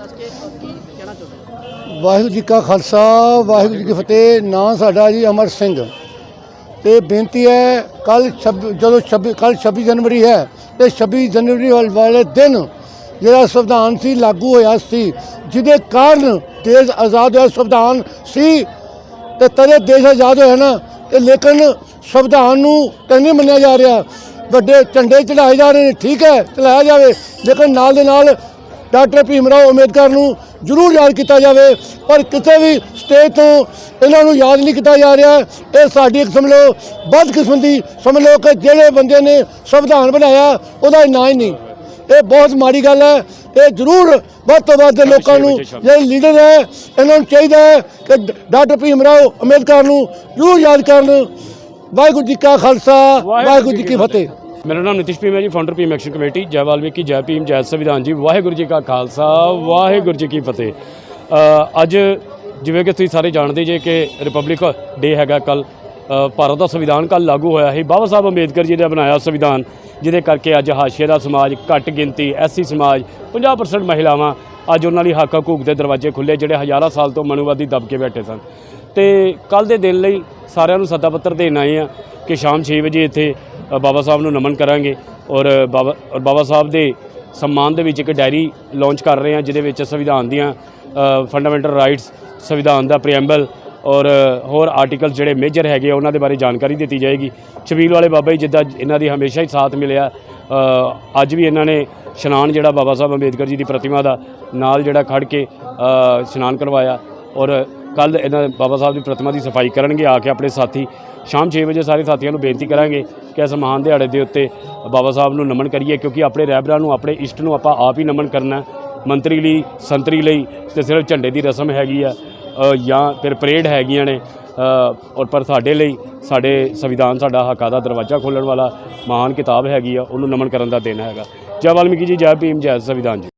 ਕੀ ਕਹਿਣਾ ਚਾਹੁੰਦੇ ਵਾਹਿਗੁਰੂ ਜੀ ਕਾ ਖਾਲਸਾ, ਵਾਹਿਗੁਰੂ ਜੀ ਕੀ ਫਤਿਹ। ਨਾਂ ਸਾਡਾ ਜੀ ਅਮਰ ਸਿੰਘ। ਤੇ ਬੇਨਤੀ ਹੈ ਕੱਲ ਜਦੋਂ 26 ਕੱਲ 26 ਜਨਵਰੀ ਹੈ, ਤੇ 26 ਜਨਵਰੀ ਵਾਲੇ ਦਿਨ ਜਿਹੜਾ ਸੰਵਿਧਾਨ ਸੀ, ਲਾਗੂ ਹੋਇਆ ਸੀ, ਜਿਹਦੇ ਕਾਰਨ ਦੇਸ਼ ਆਜ਼ਾਦ ਹੋਇਆ ਸੰਵਿਧਾਨ ਸੀ। ਤੇ ਤਦੇ ਦੇਸ਼ ਆਜ਼ਾਦ ਹੋਇਆ ਨਾ, ਤੇ ਲੇਕਿਨ ਸੰਵਿਧਾਨ ਨੂੰ ਤਾਂ ਨਹੀਂ ਮੰਨਿਆ ਜਾ ਰਿਹਾ। ਵੱਡੇ ਝੰਡੇ ਚੜਾਏ ਜਾ ਰਹੇ ਨੇ, ਠੀਕ ਹੈ, ਚਲਾਇਆ ਜਾਵੇ। ਲੇਕਿਨ ਨਾਲ ਦੇ ਨਾਲ ਡਾਕਟਰ ਭੀਮ ਰਾਓ ਅੰਬੇਦਕਰ ਨੂੰ ਜ਼ਰੂਰ ਯਾਦ ਕੀਤਾ ਜਾਵੇ ਪਰ ਕਿਸੇ ਵੀ ਸਟੇਜ ਤੋਂ ਇਹਨਾਂ ਨੂੰ ਯਾਦ ਨਹੀਂ ਕੀਤਾ ਜਾ ਰਿਹਾ। ਇਹ ਸਾਡੀ ਇੱਕ ਸਮਝ ਲਓ ਬਦਕਿਸਮਤੀ ਸਮਝ ਲਓ ਕਿ ਜਿਹੜੇ ਬੰਦੇ ਨੇ ਸੰਵਿਧਾਨ ਬਣਾਇਆ ਉਹਦਾ ਨਾਂ ਹੀ ਨਹੀਂ। ਇਹ ਬਹੁਤ ਮਾੜੀ ਗੱਲ ਹੈ। ਇਹ ਜ਼ਰੂਰ ਵੱਧ ਤੋਂ ਵੱਧ ਲੋਕਾਂ ਨੂੰ ਜਿਹੜੇ ਲੀਡਰ ਹੈ ਇਹਨਾਂ ਨੂੰ ਚਾਹੀਦਾ ਹੈ ਕਿ ਡਾਕਟਰ ਭੀਮ ਰਾਓ ਅੰਬੇਦਕਰ ਨੂੰ ਜ਼ਰੂਰ ਯਾਦ ਕਰਨ। ਵਾਹਿਗੁਰੂ ਜੀ ਕਾ ਖਾਲਸਾ ਵਾਹਿਗੁਰੂ ਜੀ ਕੀ ਫਤਿਹ। ਮੇਰਾ ਨਾਮ ਨਿਤਿਸ਼ ਭੀਮ ਹੈ ਜੀ ਫਾਊਂਡਰ ਭੀਮ ਐਕਸ਼ਨ ਕਮੇਟੀ ਜੈ ਵਾਲਮੀਕੀ, ਜੈ ਭੀਮ, ਜੈ ਸੰਵਿਧਾਨ ਜੀ, ਵਾਹਿਗੁਰੂ ਜੀ ਕਾ ਖਾਲਸਾ, ਵਾਹਿਗੁਰੂ ਜੀ ਕੀ ਫਤਿਹ। ਅੱਜ ਜਿਵੇਂ ਕਿ ਤੁਸੀਂ ਸਾਰੇ ਜਾਣਦੇ ਜੇ ਕਿ ਰਿਪਬਲਿਕ ਡੇ ਹੈਗਾ ਕੱਲ ਭਾਰਤ ਦਾ ਸੰਵਿਧਾਨ ਕੱਲ ਲਾਗੂ ਹੋਇਆ ਸੀ। ਬਾਬਾ ਸਾਹਿਬ ਅੰਬੇਦਕਰ ਜੀ ਨੇ ਬਣਾਇਆ ਸੰਵਿਧਾਨ, ਜਿਹਦੇ ਕਰਕੇ ਅੱਜ ਹਾਸ਼ੀਏ ਦਾ ਸਮਾਜ ਘੱਟ ਗਿਣਤੀ ਐਸਸੀ ਸਮਾਜ 50% ਮਹਿਲਾਵਾਂ ਅੱਜ ਉਹਨਾਂ ਲਈ ਹੱਕ ਹਕੂਕ ਦੇ ਦਰਵਾਜ਼ੇ ਖੁੱਲੇ ਜਿਹੜੇ ਹਜ਼ਾਰਾਂ ਸਾਲ ਤੋਂ ਮਨੂਵਾਦੀ ਦਬ ਕੇ ਬੈਠੇ ਸਨ। ਤੇ ਕੱਲ ਦੇ ਦਿਨ ਲਈ ਸਾਰਿਆਂ ਨੂੰ ਸੱਦਾ ਪੱਤਰ ਦੇਣ ਆਏ ਆ ਕਿ ਸ਼ਾਮ 6 ਵਜੇ ਇੱਥੇ ਬਾਬਾ ਸਾਹਿਬ ਨੂੰ ਨਮਨ ਕਰਾਂਗੇ ਔਰ ਬਾਬਾ ਔਰ ਬਾਬਾ ਸਾਹਿਬ ਦੇ ਸਨਮਾਨ ਦੇ ਵਿੱਚ ਇੱਕ ਡਾਇਰੀ ਲਾਂਚ ਕਰ ਰਹੇ ਹਾਂ ਜਿਹਦੇ ਵਿੱਚ ਸੰਵਿਧਾਨ ਦੀਆਂ ਫੰਡਾਮੈਂਟਲ ਰਾਈਟਸ ਸੰਵਿਧਾਨ ਦਾ ਪ੍ਰੀਐਂਬਲ ਔਰ ਹੋਰ ਆਰਟੀਕਲ ਜਿਹੜੇ ਮੇਜਰ ਹੈਗੇ ਆ, ਉਹਨਾਂ ਦੇ ਬਾਰੇ ਜਾਣਕਾਰੀ ਦਿੱਤੀ ਜਾਏਗੀ। ਛਬੀਲ ਵਾਲੇ ਬਾਬਾ ਜੀ ਜਿੱਦਾਂ ਇਹਨਾਂ ਦੀ ਹਮੇਸ਼ਾ ਹੀ ਸਾਥ ਮਿਲਿਆ ਅੱਜ ਵੀ ਇਹਨਾਂ ਨੇ ਇਸ਼ਨਾਨ ਜਿਹੜਾ ਬਾਬਾ ਸਾਹਿਬ ਅੰਬੇਦਕਰ ਜੀ ਦੀ ਪ੍ਰਤਿਮਾ ਦਾ ਨਾਲ ਜਿਹੜਾ ਖੜ ਕੇ ਇਸ਼ਨਾਨ ਕਰਵਾਇਆ ਔਰ ਕੱਲ ਇਹਨਾਂ ਬਾਬਾ ਸਾਹਿਬ ਦੀ ਪ੍ਰਤਿਮਾ ਦੀ ਸਫ਼ਾਈ ਕਰਨਗੇ, ਆ ਕੇ ਆਪਣੇ ਸਾਥੀ ਸ਼ਾਮ 6 ਵਜੇ ਸਾਰੇ ਸਾਥੀਆਂ ਨੂੰ ਬੇਨਤੀ ਕਰਾਂਗੇ ਕਿ ਇਸ ਮਹਾਨ ਦਿਹਾੜੇ ਦੇ ਉੱਤੇ ਬਾਬਾ ਸਾਹਿਬ ਨੂੰ ਨਮਨ ਕਰੀਏ, ਕਿਉਂਕਿ ਆਪਣੇ ਰਹਿਬਰਾਂ ਨੂੰ, ਆਪਣੇ ਇਸ਼ਟ ਨੂੰ ਆਪਾਂ ਆਪ ਹੀ ਨਮਨ ਕਰਨਾ ਮੰਤਰੀ ਲਈ, ਸੰਤਰੀ ਲਈ, ਤੇ ਸਿਰਫ ਝੰਡੇ ਦੀ ਰਸਮ ਹੈਗੀ ਆ ਜਾਂ ਫਿਰ ਪਰੇਡ ਹੈਗੀਆਂ ਨੇ ਔਰ ਪਰ ਸਾਡੇ ਲਈ ਸਾਡੇ ਸੰਵਿਧਾਨ, ਸਾਡਾ ਹੱਕਾਂ ਦਾ ਦਰਵਾਜ਼ਾ ਖੋਲ੍ਹਣ ਵਾਲਾ ਮਹਾਨ ਕਿਤਾਬ ਹੈਗੀ ਆ, ਉਹਨੂੰ ਨਮਨ ਕਰਨ ਦਾ ਦਿਨ ਹੈਗਾ। ਜੈ ਵਾਲਮੀਕੀ ਜੀ, ਜੈ ਭੀਮ, ਜੈ ਸੰਵਿਧਾਨ ਜੀ।